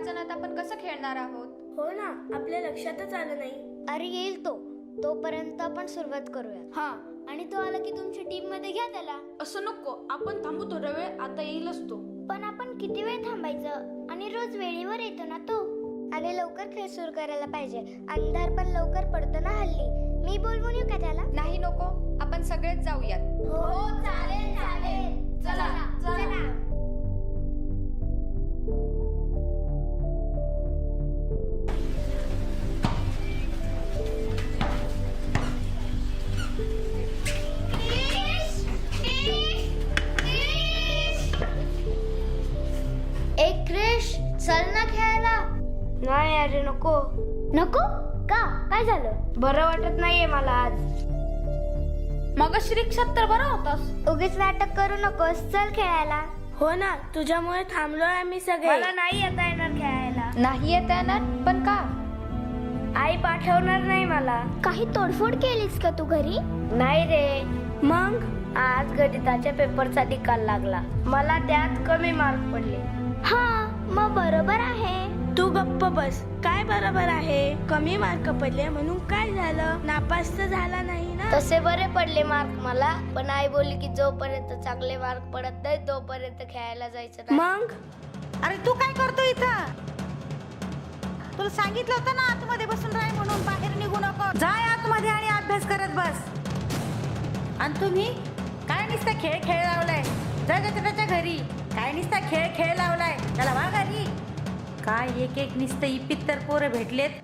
अडचणात आपण कसं खेळणार आहोत? हो ना आपल्या लक्षातच आलं नाही. अरे येईल तो. तोपर्यंत आपण सुरुवात करूया हा. आणि तो आला की तुमच्या टीममध्ये घ्या त्याला. असं नको. आपण थांबू थोडा वेळ आता येईलच तो. पण आपण किती वेळ थांबायचं? आणि रोज वेळेवर येतो ना तो. आणि लवकर खेळ सुरू करायला पाहिजे. अंधार पण लवकर पडतो ना हल्ली. मी बोलवून येऊ का त्याला? नाही नको. आपण सगळेच जाऊयात. हो चालेल चालेल. चला चला. बरं वाटत नाहीये मला आज. मग रिक्षात तर बरा होतास. उगीच नाटक करू नकोस. चल खेळायला. हो ना तुझ्यामुळे थांबलोय आम्ही सगळे. मला नाही येता येणार खेळायला. नाही येता येणार? पण का? आई पाठवणार नाही मला. काही तोडफोड केलीस का तू घरी? नाही रे. मग? आज गणिताच्या पेपरचा निकाल लागला. मला त्यात कमी मार्क पडले. हा मग बरोबर आहे. तू गप्प बस. काय बरोबर आहे? कमी मार्क पडले म्हणून काय झालं? नापास तर झाला नाही ना? तसे बरे पडले मार्क मला पण आई बोलली की जोपर्यंत चांगले मार्क पडत नाही तोपर्यंत खेळायला जायचं नाही. मग? अरे तू काय करतो इथं? तुला सांगितलं होतं ना आतमध्ये बसून राह म्हणून बाहेर निघू नको. जाय आतमध्ये आणि अभ्यास करत बस. आणि तुम्ही? काय नुसता खेळ खेळ लावलाय? जा त्याच्या त्याच्या घरी. काय नुसता खेळ खेळ लावलाय? त्याला वा घरी. काय एक एक नुसतं इपित तर पोरं भेटलेत.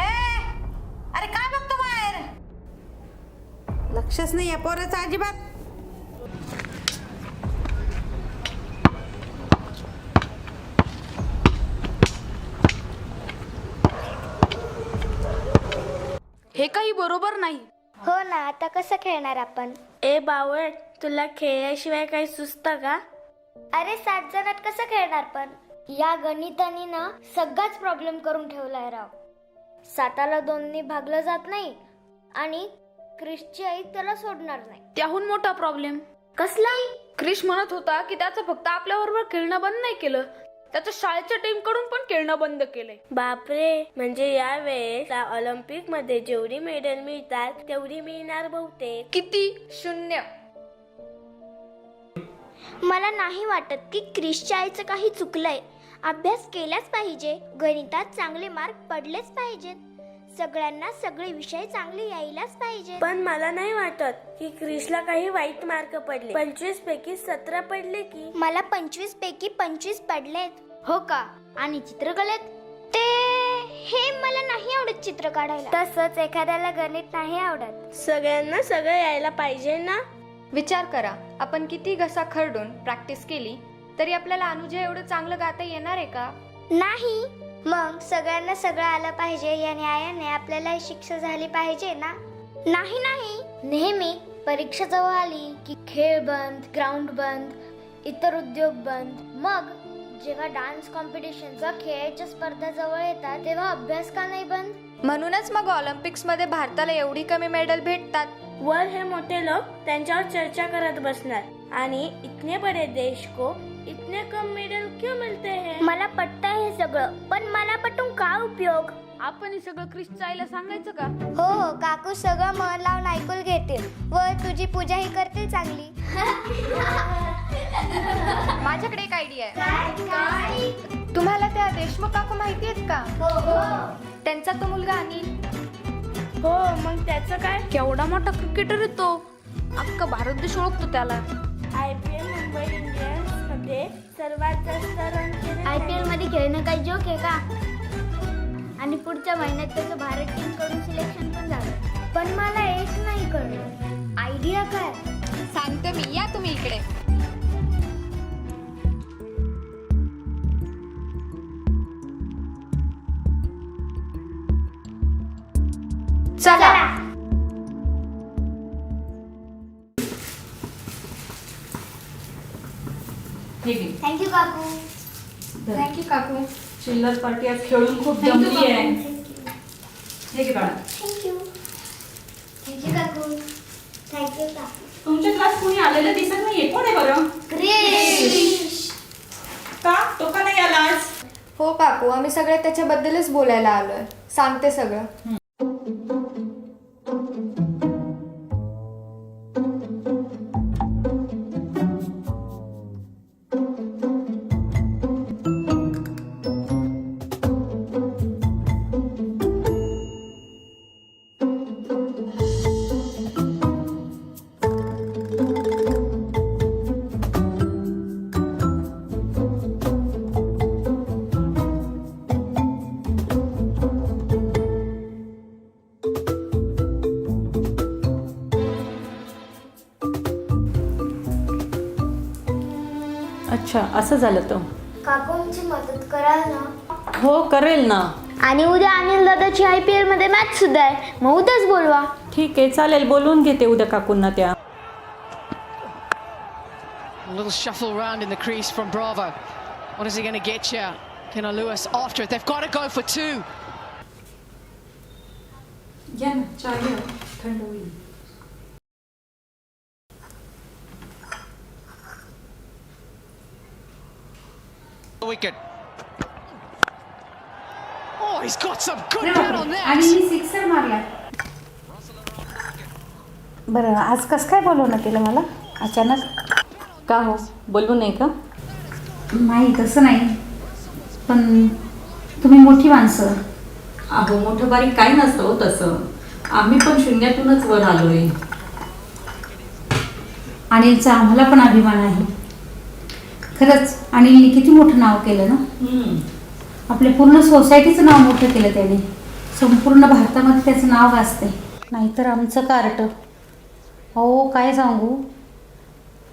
ए अरे काय बघतो बाहेर? लक्षच नाही या पोराचं अजिबात. हे काही बरोबर नाही. हो ना आता कसं खेळणार आपण? ए बावळ तुला खेळल्याशिवाय काही सुचतं का? अरे सात जणात कसं खेळणार पण? या गणिताने ना सगळाच प्रॉब्लेम करून ठेवलाय राव. साताला दोन्ही भागलं जात नाही आणि क्रिशची आई त्याला सोडणार नाही. त्याहून मोठा प्रॉब्लेम कसला? क्रिश म्हणत होता की त्याचं फक्त आपल्या बरोबर खेळणं बंद नाही केलं. त्याच्या शाळेच्या टीमकडून पण खेळणं बंद केलंय. बापरे. म्हणजे या वेळेस ऑलिम्पिकमध्ये जेवढी मेडल मिळतात तेवढी मिळणार बहुतेक. किती? शून्य. मला नाही वाटत की क्रिशच्या आईचं काही चुकलंय. अभ्यास केलाच पाहिजे. गणितात चांगले मार्क पडलेच पाहिजेत. सगळ्यांना सगळे विषय चांगले यायलाच पाहिजे पण मला नाही वाटत की क्रिशला काही वाईट मार्क पडले. पंचवीस पैकी सतरा पडले की? मला पंचवीस पैकी पंचवीस पडलेत. हो का? आणि चित्रकलेत? ते हे मला नाही आवडत चित्र काढायला. तसंच एखाद्याला गणित नाही आवडत. सगळ्यांना सगळं यायला पाहिजे ना? विचार करा आपण किती घसा खरडून प्रॅक्टिस केली तरी आपल्याला अनुजय एवढं चांगलं गाता येणार आहे का? नाही. मग सगळ्यांना सगळं आलं पाहिजे या न्यायाने आपल्याला शिक्षा झाली पाहिजे ना? नाही नाही. नेहमी परीक्षा जवळ आली की खेळ बंद ग्राउंड बंद इतर उद्योग बंद. मग जेव्हा डान्स कॉम्पिटिशन किंवा खेळाच्या स्पर्धा जवळ येतात तेव्हा अभ्यास का नाही बंद? म्हणूनच मग ऑलिम्पिक्समध्ये भारताला एवढी कमी मेडल भेटतात. वर हे मोठे लोक त्यांच्यावर चर्चा करत बसणार आणि इतने बडे देश को इतने कम मेडल क्यों मिलते हैं? मला पटत हे सगळं पण मला पटून का उपयोग? आपण हे सगळं क्रिशच्या आईला सांगायचं का? हो हो काकू सगळं मन लावून ऐकून घेतील. व तुझी पूजाही करतील चांगली. माझ्याकडे एक आयडिया आहे. तुम्हाला त्या देशमुख काकू माहिती आहेत का? त्यांचा तो मुलगा अनिल. हो मग त्याचं काय? केवढा मोठा क्रिकेटर आहे तो. अख्खा भारत देश ओळखतो त्याला. आय पी एल मुंबई सर्वात जास्त रन आय पी एलमध्ये खेळणं काही जोक आहे का? आणि पुढच्या महिन्यात त्याचं भारत टीमकडून सिलेक्शन पण झालं. पण मला एक नाही कळलं. आयडिया काय? सांगते मी. या तुम्ही इकडे. चला. हे घे थँक्यू काकू. थँक्यू काकू. चिल्लर पार्टी आज खेळून खूप जमली आहे. हे घे बाळा थँक्यू थँक्यू काकू. थँक्यू काकू. तुमच्या क्लास कोणी आलेलं दिसत नाहीये? कोण आहे बरं? क्रिश का? तो का नाही आला आज? हो काकू. आम्ही सगळे त्याच्याबद्दलच बोलायला आलोय. सांगते सगळं. अच्छा असं झालं तर काकूंची मदत कराल ना हो करेल ना आणि उद्या अनिल दादाची आय पी एलमध्ये मॅच सुद्धा आहे मग उद्याच बोलवा ठीक आहे चालेल बोलवून घेते उद्या काकूंना त्या A little shuffle around in the crease from Bravo. What is he going to get you? Kenna Lewis after it. They've got to go for two. या ना चहा घ्या. थंड होईल Wicket. Oh, he's got some good bat on that. आणि मी sixer मारला बरं आज कसं काय बोलवणं केलं मला? अचानक? का हो? बोलवू नाही का? नाही तसं नाही. पण तुम्ही मोठी माणसं. अहो मोठं बारीक काही नसतं हो तसं. आम्ही पण शून्यातूनच वर आलोय. अनिलचा आम्हाला पण अभिमान आहे. खरंच अनिलने किती मोठं नाव केलं ना. आपल्या पूर्ण सोसायटीचं नाव मोठं केलं त्याने. संपूर्ण भारतामध्ये त्याचं नाव गाजते नाहीतर आमचं कार्ट. अहो काय सांगू?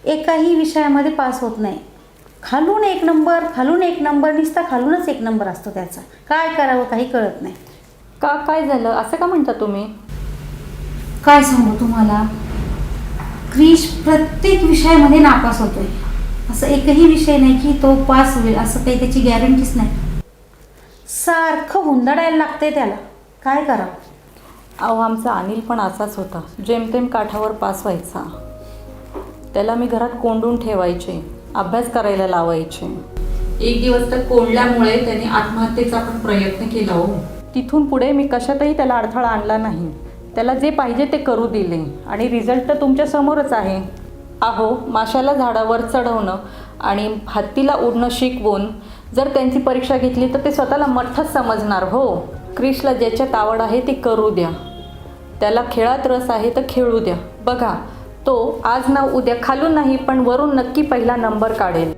एकाही विषयामध्ये पास होत नाही. खालून एक नंबर खालून एक नंबर निसता खालूनच एक नंबर असतो त्याचा. काय करावं काही कळत नाही. का काय झालं? असं का म्हणता तुम्ही? काय सांगू तुम्हाला? क्रिश प्रत्येक विषयामध्ये नापास होतोय. असं एकही विषय नाही की तो पास होईल असं काही त्याची गॅरंटीच नाही. सारखं हुंदडायला लागतंय त्याला. काय करावं? अहो आमचा अनिल पण असाच होता. जेमतेम काठावर पास व्हायचा. त्याला मी घरात कोंडून ठेवायचे अभ्यास करायला लावायचे. एक दिवस तर कोंडल्यामुळे त्याने आत्महत्येचा पण प्रयत्न केला हो. तिथून पुढे मी कशातही त्याला अडथळा आणला नाही. त्याला जे पाहिजे ते करू दिले. आणि रिझल्ट तर तुमच्या समोरच आहे. अहो माशाला झाडावर चढवणं आणि हत्तीला उडणं शिकवून जर त्यांची परीक्षा घेतली तर ते स्वतःला मठ्ठच समजणार हो. क्रिशला ज्याच्यात आवड आहे ती करू द्या. त्याला खेळात रस आहे तर खेळू द्या. बघा तो आज ना उद्या खालून नाही पण वरून नक्की पहिला नंबर काढेल.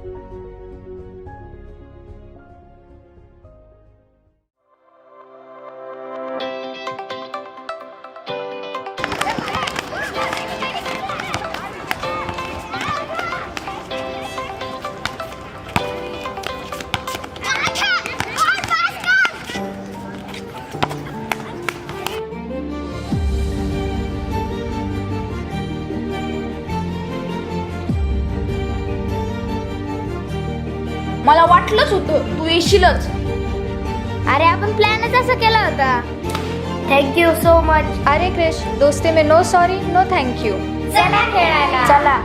मला वाटलंच होतं तू येशीलच. अरे आपण प्लॅनच असा केला होता. थँक्यू सो मच अरे क्रिश दोस्ती में no sorry no thank you चला खेळायला. चला.